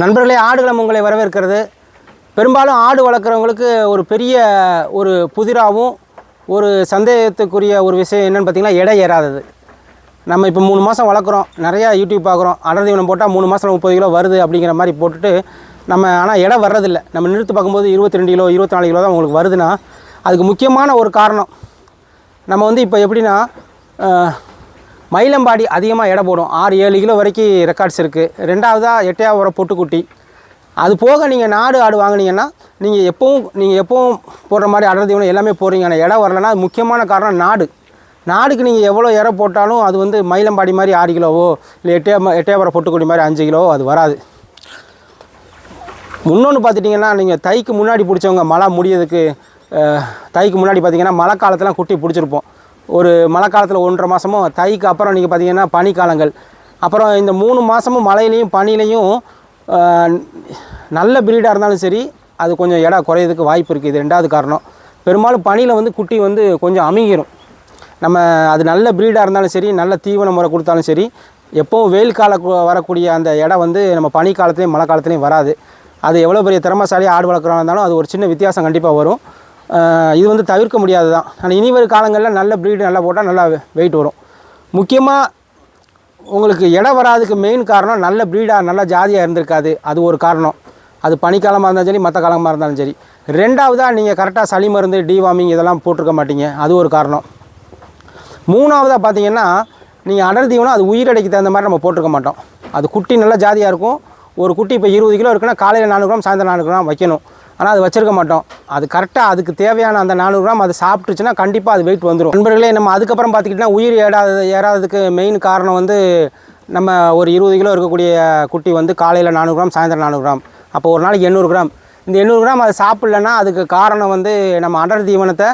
நண்பர்களே ஆடுகளம் உங்களை வரவேற்கிறது. பெரும்பாலும் ஆடு வளர்க்குறவங்களுக்கு ஒரு பெரிய ஒரு புதிராகவும் ஒரு சந்தேகத்துக்குரிய ஒரு விஷயம் என்னென்னு பார்த்திங்கன்னா எடை ஏறாதது. நம்ம இப்போ மூணு மாதம் வளர்க்குறோம். நிறையா யூடியூப் பார்க்குறோம். அடர் தீவனம் போட்டால் மூணு மாதம் முப்பது கிலோ வருது அப்படிங்கிற மாதிரி போட்டுட்டு நம்ம ஆனால் எடை வர்றதில்ல. நம்ம நிறுத்து பார்க்கும்போது இருபத்தி ரெண்டு கிலோ இருபத்தி நாலு கிலோ தான் உங்களுக்கு வருதுன்னா அதுக்கு முக்கியமான ஒரு காரணம். நம்ம வந்து இப்போ எப்படின்னா மயிலம்பாடி அதிகமாக எடை போடும். ஆறு ஏழு கிலோ வரைக்கும் ரெக்கார்ட்ஸ் இருக்குது ரெண்டாவதாக எட்டையா உர பொட்டுக்குட்டி. அது போக நீங்கள் நாடு ஆடு வாங்கினீங்கன்னா நீங்கள் எப்பவும் நீங்கள் எப்பவும் போடுற மாதிரி அடர் தீவனம் எல்லாமே போடுறீங்க. ஆனால் இடம் வரலன்னா முக்கியமான காரணம் நாடு. நாடுக்கு நீங்கள் எவ்வளோ இறை போட்டாலும் அது வந்து மயிலம்பாடி மாதிரி ஆறு கிலோவோ இல்லை எட்டே எட்டே பொட்டுக்குடி மாதிரி அஞ்சு கிலோவோ அது வராது. இன்னொன்று பார்த்துட்டிங்கன்னா நீங்கள் தைக்கு முன்னாடி பிடிச்சவங்க மழை முடியறதுக்கு தைக்கு முன்னாடி பார்த்தீங்கன்னா மழை காலத்தெலாம் குட்டி பிடிச்சிருப்போம். ஒரு மழை காலத்தில் ஒன்றரை மாதமும் தைக்கு அப்புறம் நீங்கள் பார்த்தீங்கன்னா பனிக்காலங்கள். அப்புறம் இந்த மூணு மாதமும் மழையிலையும் பனிலையும் நல்ல பிரீடாக இருந்தாலும் சரி அது கொஞ்சம் இடம் குறையிறதுக்கு வாய்ப்பு இருக்குது. இது ரெண்டாவது காரணம். பெரும்பாலும் பனியில் வந்து குட்டி வந்து கொஞ்சம் அமுங்கிரும். நம்ம அது நல்ல ப்ரீடாக இருந்தாலும் சரி நல்ல தீவன முறை கொடுத்தாலும் சரி எப்போவும் வெயில் கால வரக்கூடிய அந்த இடம் வந்து நம்ம பனி காலத்துலேயும் மழை காலத்துலேயும் வராது. அது எவ்வளோ பெரிய திறமைசாலி ஆடு வளர்க்குறவங்க இருந்தாலும் அது ஒரு சின்ன வித்தியாசம் கண்டிப்பாக வரும். இது வந்து தவிர்க்க முடியாது தான் ஆனால் இனி வரும் காலங்களில் நல்ல ப்ரீடு நல்லா போட்டால் நல்லா வெயிட் வரும். முக்கியமாக உங்களுக்கு இடம் வராதுக்கு மெயின் காரணம் நல்ல ப்ரீடாக நல்ல ஜாதியாக இருந்திருக்காது. அது ஒரு காரணம். அது பனிக்காலமாக இருந்தாலும் சரி மற்ற காலமாக இருந்தாலும் சரி. ரெண்டாவதாக நீங்கள் கரெக்டாக சளி மருந்து டிவார்மிங் இதெல்லாம் போட்டிருக்க மாட்டீங்க. அது ஒரு காரணம். மூணாவதாக பார்த்தீங்கன்னா நீங்கள் அடர் தீவனம் அது உயிரடைக்கு தகுந்த மாதிரி நம்ம போட்டிருக்க மாட்டோம். அது குட்டி நல்லா ஜாதியாக இருக்கும். ஒரு குட்டி இப்போ இருபது கிலோ இருக்குன்னா காலையில் நானூறு கிராம் சாயந்தரம் நானூறு கிராம் வைக்கணும். ஆனால் அது வச்சிருக்க மாட்டோம். அது கரெக்டாக அதுக்கு தேவையான அந்த நானூறு கிராம் அது சாப்பிட்டுச்சுன்னா கண்டிப்பாக அது வெயிட் வந்துடும் நண்பர்களே நம்ம அதுக்கப்புறம் பார்த்துக்கிட்டிங்கன்னா உயிர் ஏறாதது ஏறாததுக்கு மெயின் காரணம் வந்து நம்ம ஒரு இருபது கிலோ இருக்கக்கூடிய குட்டி வந்து காலையில் நானூறு கிராம் சாயந்தரம் நானூறு கிராம். அப்போ ஒரு நாளைக்கு எண்ணூறு கிராம். இந்த எண்ணூறு கிராம் அது சாப்பிட்லன்னா அதுக்கு காரணம் வந்து நம்ம அடர் தீவனத்தை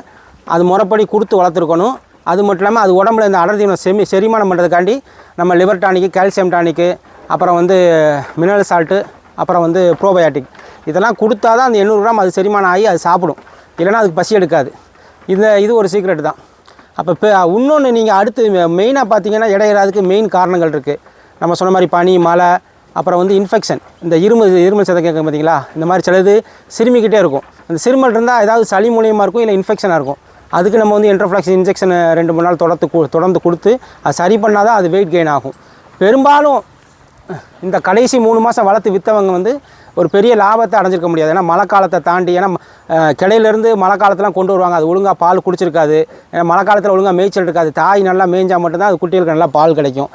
அது முறைப்படி கொடுத்து வளர்த்துருக்கணும். அது மட்டும் இல்லாமல் அது உடம்புல இந்த அடர் தீவனம் செமி செரிமானம் பண்ணுறதுக்காண்டி நம்ம லிவர் டானிக்கு கால்சியம் டானிக்கு அப்புறம் வந்து மினரல் சால்ட்டு அப்புறம் வந்து ப்ரோபயாட்டிக் இதெல்லாம் கொடுத்தா தான் அந்த எண்ணூறு கிராம் அது செரிமானம் ஆகி அது சாப்பிடும். இல்லைன்னா அதுக்கு பசி எடுக்காது. இந்த இது ஒரு சீக்ரெட் தான். அப்போ இப்போ இன்னொன்று நீங்கள் அடுத்து மெயினாக பார்த்தீங்கன்னா இடையிறாதுக்கு மெயின் காரணங்கள் இருக்குது நம்ம சொன்ன மாதிரி பனி மழை அப்புறம் வந்து இன்ஃபெக்ஷன் இந்த இருமல் இருமல் சதை கேட்க பார்த்தீங்களா இந்த மாதிரி சிலது சிறுமிக்கிட்டே இருக்கும். அந்த சிறுமல் இருந்தால் ஏதாவது சளி மூலியமாக இருக்கும் இல்லை இன்ஃபெக்ஷனாக இருக்கும். அதுக்கு நம்ம வந்து என்ட்ரோஃப்ளாக்ஸ் இன்ஜெக்ஷன் ரெண்டு மூணு நாள் தொடர்ந்து தொடர்ந்து கொடுத்து அது சரி பண்ணால் தான் அது வெயிட் கெயின் ஆகும். பெரும்பாலும் இந்த கடைசி மூணு மாதம் வளர்த்து விற்றவங்க வந்து ஒரு பெரிய லாபத்தை அடைஞ்சிருக்க முடியாது. ஏன்னா மழை காலத்தை தாண்டி ஏன்னா கிளையிலேருந்து மழை காலத்தெலாம் கொண்டு வருவாங்க. அது ஒழுங்காக பால் குடிச்சிருக்காது. ஏன்னா மழை காலத்தில் ஒழுங்காக மேய்ச்சல் இருக்காது. தாய் நல்லா மேய்ஞ்சால் மட்டும்தான் அது குட்டிகளுக்கு நல்லா பால் கிடைக்கும்.